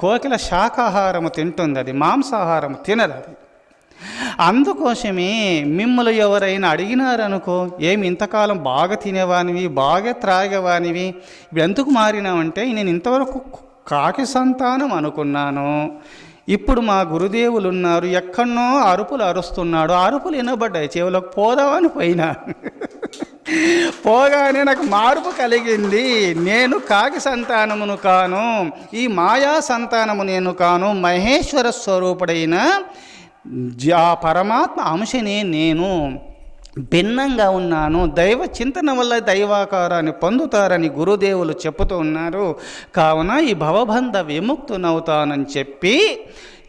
కోకిల శాకాహారము తింటుంది అది మాంసాహారం తినదు అది అందుకోసమే మిమ్మల్ని ఎవరైనా అడిగినారనుకో ఏమి ఇంతకాలం బాగా తినేవానివి బాగా త్రాగేవానివి ఇప్పుడు ఎందుకు మారినామంటే నేను ఇంతవరకు కాకి సంతానం అనుకున్నాను. ఇప్పుడు మా గురుదేవులు ఉన్నారు ఎక్కడనో అరుపులు అరుస్తున్నాడు అరుపులు వినబడ్డాయి చెవులకు పోదామని పోయినా. పోగానే నాకు మార్పు కలిగింది. నేను కాకి సంతానమును కాను ఈ మాయా సంతానము నేను కాను మహేశ్వర స్వరూపుడైన జ- ఆ పరమాత్మ అంశనే నేను. భిన్నంగా ఉన్నాను. దైవ చింతన వల్ల దైవాకారాన్ని పొందుతారని గురుదేవులు చెప్పుతూ ఉన్నారు. కావున ఈ భవబంధ విముక్తునవుతానని చెప్పి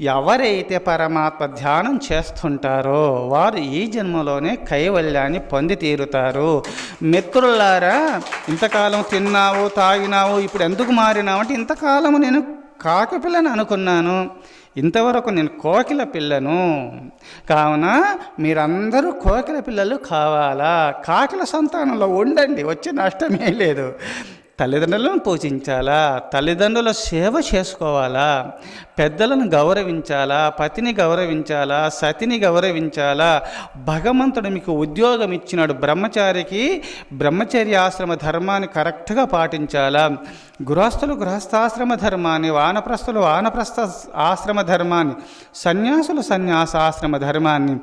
ఎవరైతే పరమాత్మ ధ్యానం చేస్తుంటారో వారు ఈ జన్మలోనే కైవల్యాన్ని పొంది తీరుతారు. మిత్రులారా ఇంతకాలం తిన్నావు తాగినావు ఇప్పుడు ఎందుకు మారినావు అంటే ఇంతకాలం నేను కాకపిల్లని అనుకున్నాను. ఇంతవరకు నేను కోకిల పిల్లను. కావున మీరందరూ కోకిల పిల్లలు కావాలా? కాకిల సంతానంలో ఉండండి వచ్చే నష్టమే లేదు. తల్లిదండ్రులను పూజించాలా? తల్లిదండ్రుల సేవ చేసుకోవాలా? పెద్దలను గౌరవించాలా? పతిని గౌరవించాలా? సతిని గౌరవించాలా? భగవంతుడు మీకు ఉద్యోగం ఇచ్చినాడు. బ్రహ్మచారికి బ్రహ్మచర్య ఆశ్రమ ధర్మాన్ని కరెక్ట్గా పాటించాలా? గృహస్థులు గృహస్థాశ్రమ ధర్మాన్ని వానప్రస్థులు వానప్రస్థ ఆశ్రమ ధర్మాన్ని సన్యాసులు సన్యాస ఆశ్రమ ధర్మాన్ని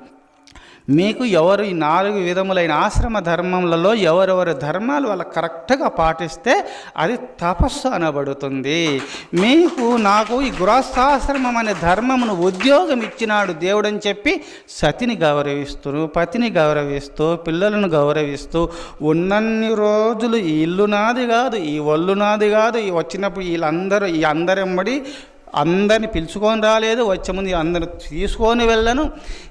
మీకు ఎవరు ఈ నాలుగు విధములైన ఆశ్రమ ధర్మములలో ఎవరెవరి ధర్మాలు వాళ్ళు కరెక్ట్గా పాటిస్తే అది తపస్సు అనబడుతుంది. మీకు నాకు ఈ గృహస్థాశ్రమం అనే ధర్మమును ఉద్యోగం ఇచ్చినాడు దేవుడని చెప్పి సతిని గౌరవిస్తూ పతిని గౌరవిస్తూ పిల్లలను గౌరవిస్తూ ఉన్నన్ని రోజులు ఈ ఇల్లు నాది కాదు ఈ ఒళ్ళు నాది కాదు ఈ వచ్చినప్పుడు వీళ్ళందరూ ఈ అందరెంబడి అందరిని పిలుచుకొని రాలేదు వచ్చే ముందు అందరు తీసుకొని వెళ్ళను.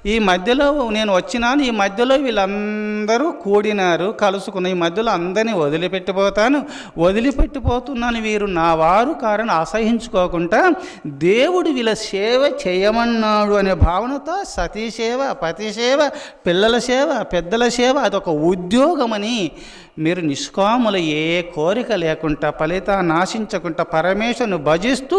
ఈ మధ్యలో నేను వచ్చినాను. ఈ మధ్యలో వీళ్ళందరూ కూడినారు కలుసుకున్న ఈ మధ్యలో అందరినీ వదిలిపెట్టిపోతాను. వదిలిపెట్టిపోతున్నాను వీరు నా వారు కారణం అసహించుకోకుండా దేవుడు వీళ్ళ సేవ చేయమన్నాడు అనే భావనతో సతీ సేవ పతి సేవ పిల్లల సేవ పెద్దల సేవ అదొక ఉద్యోగమని మీరు నిష్కాముల ఏ కోరిక లేకుండా ఫలితాన్ని ఆశించకుండా పరమేశ్వరుని భజిస్తూ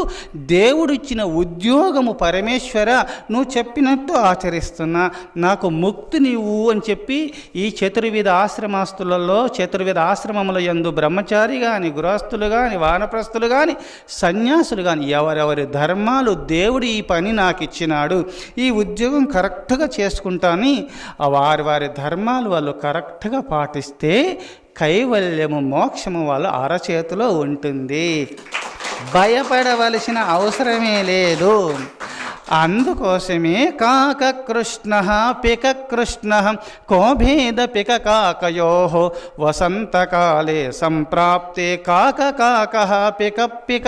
దేవుడిచ్చిన ఉద్యోగము పరమేశ్వర నువ్వు చెప్పినట్టు ఆచరిస్తున్నా. నాకు ముక్తి నీవు అని చెప్పి ఈ చతుర్విధ ఆశ్రమాస్తులలో చతుర్విధ ఆశ్రమముల యందు బ్రహ్మచారి కానీ గృహస్థులు కానీ వానప్రస్థులు కానీ సన్యాసులు కానీ ఎవరెవరి ధర్మాలు దేవుడు ఈ పని నాకు ఇచ్చినాడు ఈ ఉద్యోగం కరెక్ట్గా చేసుకుంటాని వారి వారి ధర్మాలు వాళ్ళు కరెక్ట్గా పాటిస్తే కైవల్యము మోక్షము వాళ్ళ అరచేతిలో ఉంటుంది. భయపడవలసిన అవసరమే లేదు. అందుకోసమే కాక కృష్ణ పిక కృష్ణ కోభేద పిక కాకయో వసంతకాలే సంప్రాప్తే కాక కాక పిక పిక